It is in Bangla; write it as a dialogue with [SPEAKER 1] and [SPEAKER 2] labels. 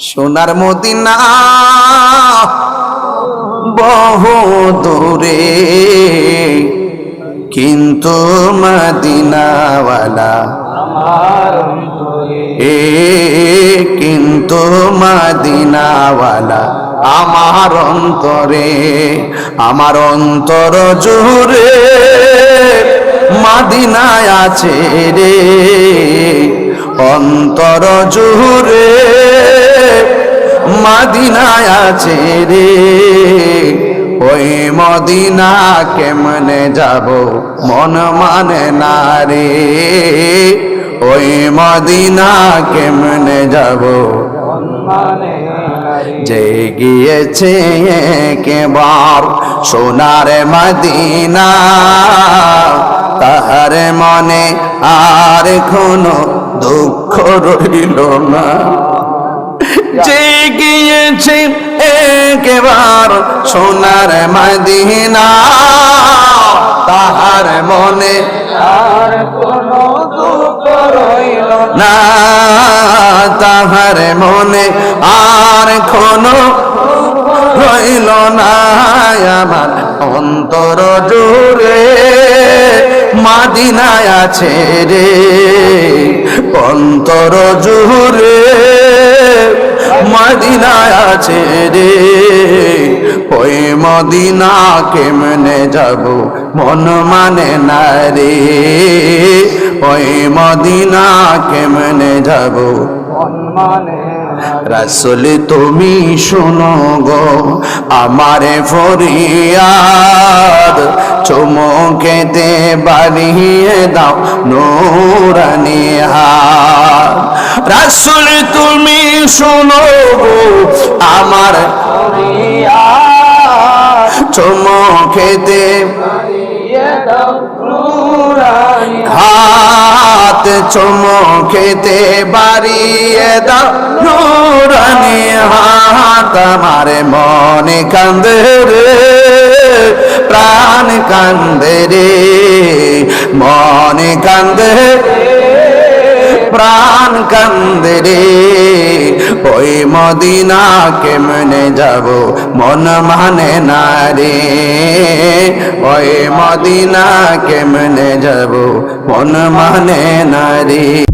[SPEAKER 1] সোনার মদিনা বহু দূরে কিন্তু মদিনাওয়ালা এ কিন্তু মদিনাওয়ালা আমার অন্তরে আমার অন্তর জুড়ে মাদিনায় আছে রে অন্তর জুড়ে মাদিনায় আছে রে। ওই মদিনা কেমনে যাব, মন মানে না রে। ওই মদিনা কেমনে যাব যে গিয়েছে কেবার সোনার মদিনা, তাহার মনে আর কোনো দুঃখ রইল না। যে একবার সোনার মদিনা। তাহার মনে
[SPEAKER 2] আর কোনো রইল
[SPEAKER 1] না। তাহার মনে আর কোনো রইল না। আমার অন্তর জুড়ে মাদিনায় আছে রে। অন্তর জুড়ে মদিনায় আছে রে। ওই মদিনা কেমনে যাব, মন মানে না রে। ওই মদিনা কেমনে যাব
[SPEAKER 2] সম্মানে
[SPEAKER 1] রাসুল, তুমি শোনো গো, আমারে ফরিয়াদ। চুমুকেতে বাড়িয়ে দাও নোরানি হাত। রাসুল, তুমি শোনো গো আমার চুমুকেতে হাত চুমুকেতে বাড়িয়ে দাও নুরানি। হাত আমার মনে কান্দে রে প্রাণ কান্দে রে মনে কান্দে প্রাণ কান্দে রে। ওই মদিনা কেমনে যাব, মন মানে না রে। ওই মদিনা কেমনে যাব, মন মানে না রে।